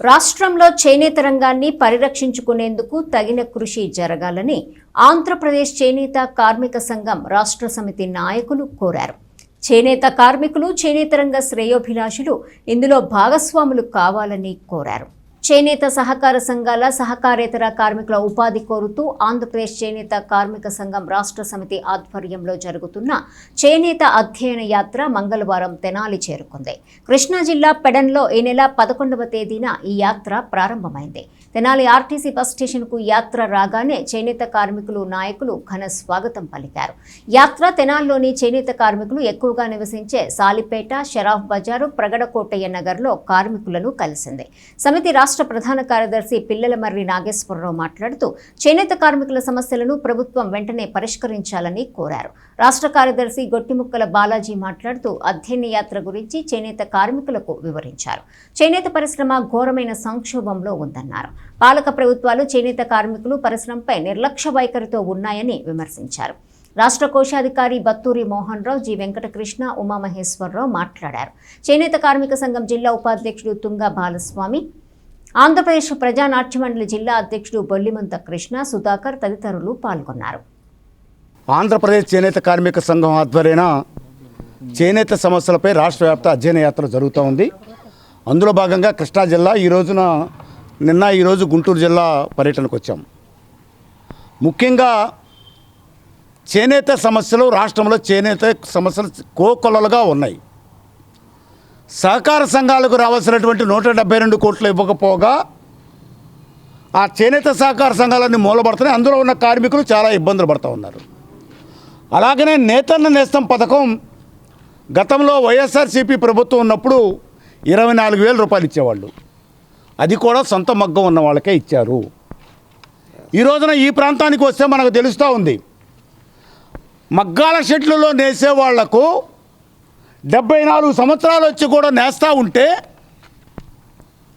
రాష్ట్రంలో చేనేత రంగాన్ని పరిరక్షించుకునేందుకు తగిన కృషి జరగాలని ఆంధ్రప్రదేశ్ చేనేత కార్మిక సంఘం రాష్ట్ర సమితి నాయకులు కోరారు. చేనేత కార్మికులు చేనేత రంగ శ్రేయోభిలాషులు ఇందులో భాగస్వాములు కావాలని కోరారు. చేనేత సహకార సంఘాల సహకారేతర కార్మికుల ఉపాధి కోరుతూ ఆంధ్రప్రదేశ్ చేనేత కార్మిక సంఘం రాష్ట్ర సమితి ఆధ్వర్యంలో జరుగుతున్న చేనేత అధ్యయన యాత్ర మంగళవారం తెనాలి చేరుకుంది. కృష్ణా జిల్లా పెడన్లో ఈ నెల పదకొండవ తేదీన ఈ యాత్ర ప్రారంభమైంది. తెనాలి ఆర్టీసీ బస్ స్టేషన్కు యాత్ర రాగానే చేనేత కార్మికులు నాయకులు ఘన స్వాగతం పలికారు. యాత్ర తెనాల్లోని చేనేత కార్మికులు ఎక్కువగా నివసించే సాలిపేట షరాఫ్ బజారు ప్రగడకోటయ్య నగర్లో కార్మికులను కలిసింది. సమితి రాష్ట్ర రాష్ట్ర ప్రధాన కార్యదర్శి పిల్లల మర్రి నాగేశ్వరరావు మాట్లాడుతూ చేనేత కార్మికుల సమస్యలను ప్రభుత్వం వెంటనే పరిష్కరించాలని కోరారు. రాష్ట్ర కార్యదర్శి గొట్టిముక్కల బాలాజీ మాట్లాడుతూ అధ్యయన యాత్ర గురించి చేనేత కార్మికులకు వివరించారు. చేనేత పరిశ్రమ ఘోరమైన సంక్షోభంలో ఉందన్నారు. పాలక ప్రభుత్వాలు చేనేత కార్మికులు పరిశ్రమపై నిర్లక్ష్య వైఖరితో ఉన్నాయని విమర్శించారు. రాష్ట్ర కోశాధికారి బత్తూరి మోహన్ రావు జి. వెంకటకృష్ణ ఉమామహేశ్వరరావు మాట్లాడారు. చేనేత కార్మిక సంఘం జిల్లా ఉపాధ్యక్షుడు తుంగా బాలస్వామి ఆంధ్రప్రదేశ్ ప్రజానాట్యమండలి జిల్లా అధ్యక్షుడు బొల్లిమంత కృష్ణ సుధాకర్ తదితరులు పాల్గొన్నారు. ఆంధ్రప్రదేశ్ చేనేత కార్మిక సంఘం ఆధ్వర్యన చేనేత సమస్యలపై రాష్ట్ర వ్యాప్త అధ్యయన యాత్ర జరుగుతూ ఉంది. అందులో భాగంగా కృష్ణా జిల్లా ఈ రోజున నిన్న ఈరోజు గుంటూరు జిల్లా పర్యటనకు వచ్చాం. ముఖ్యంగా చేనేత సమస్యలు రాష్ట్రంలో చేనేత సమస్యలు కోకొల్లలుగా ఉన్నాయి. సహకార సంఘాలకు రావాల్సినటువంటి నూట డెబ్బై రెండు కోట్లు ఇవ్వకపోగా ఆ చేనేత సహకార సంఘాలన్నీ మూలబడుతున్నాయి. అందులో ఉన్న కార్మికులు చాలా ఇబ్బందులు పడుతూ ఉన్నారు. అలాగనే నేతన్న నేస్తం పథకం గతంలో వైఎస్ఆర్సీపీ ప్రభుత్వం ఉన్నప్పుడు ఇరవై నాలుగు వేల రూపాయలు ఇచ్చేవాళ్ళు. అది కూడా సొంత మగ్గం ఉన్న వాళ్ళకే ఇచ్చారు. ఈ రోజున ఈ ప్రాంతానికి వస్తే మనకు తెలుస్తూ ఉంది. మగ్గాల షెడ్లలో నేసే వాళ్ళకు డెబ్బై నాలుగు సంవత్సరాలు వచ్చి కూడా నేస్తూ ఉంటే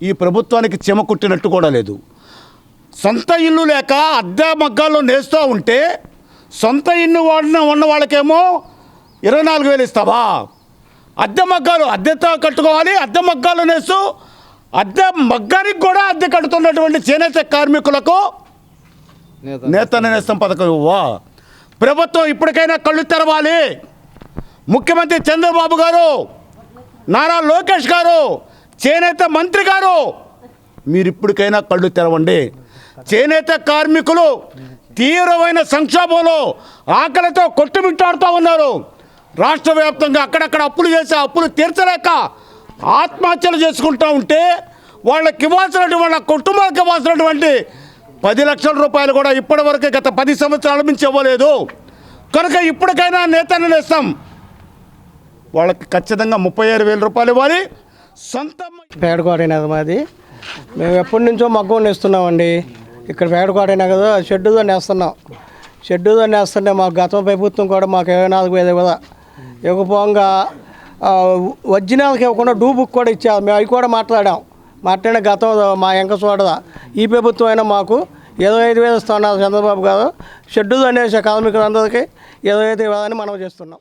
ఈ ప్రభుత్వానికి చెమ కుట్టినట్టు కూడా లేదు. సొంత ఇల్లు లేక అద్దె మగ్గాల్లో నేస్తూ ఉంటే సొంత ఇల్లు వాడిన ఉన్న వాళ్ళకేమో ఇరవై నాలుగు వేలు ఇస్తావా? అద్దె మగ్గాలు అద్దెతో కట్టుకోవాలి అద్దె మగ్గాలు నేస్తూ అద్దె మగ్గానికి కూడా అద్దె కడుతున్నటువంటి చేనేత కార్మికులకు నేత నేస్తం పథకం ప్రభుత్వం ఇప్పటికైనా కళ్ళు తెరవాలి. ముఖ్యమంత్రి చంద్రబాబు గారు నారా లోకేష్ గారు చేనేత మంత్రి గారు మీరు ఇప్పటికైనా కళ్ళు తెరవండి. చేనేత కార్మికులు తీవ్రమైన సంక్షోభంలో ఆకలితో కొట్టుమిట్టాడుతూ ఉన్నారు. రాష్ట్ర వ్యాప్తంగా అక్కడక్కడ అప్పులు చేసి అప్పులు తీర్చలేక ఆత్మహత్యలు చేసుకుంటూ ఉంటే వాళ్ళకి ఇవ్వాల్సినటువంటి వాళ్ళ కుటుంబాలకు ఇవ్వాల్సినటువంటి పది లక్షల రూపాయలు కూడా ఇప్పటివరకు గత పది సంవత్సరాల నుంచి ఇవ్వలేదు. కనుక ఇప్పటికైనా నేతను నేస్తాం. వాళ్ళకి ఖచ్చితంగా ముప్పై ఆరు వేల రూపాయలు ఇవ్వాలి. సొంత పేడకోటైనా మాది. మేము ఎప్పటి నుంచో మగ్గం నేస్తున్నామండి. ఇక్కడ పేడకోటైనా కదా షెడ్డుతో నేస్తున్నాం. షెడ్డుతో నేస్తుంటే మాకు గతం ప్రభుత్వం కూడా మాకు ఇరవై నాలుగు వేలు కదా ఇవ్వకపోగా ఒరిజినల్కి ఇవ్వకుండా డూ బుక్ కూడా ఇచ్చారు. మేము అవి కూడా మాట్లాడాం. మాట్లాడిన గతం మా ఎంక చూడదా ఈ ప్రభుత్వం అయినా మాకు ఇరవై ఐదు వేలు ఇస్తున్నారు చంద్రబాబు గారు. షెడ్యూల్ అనేసి కార్మికులందరికీ ఇరవై ఐదు వేలని మనం చేస్తున్నాం.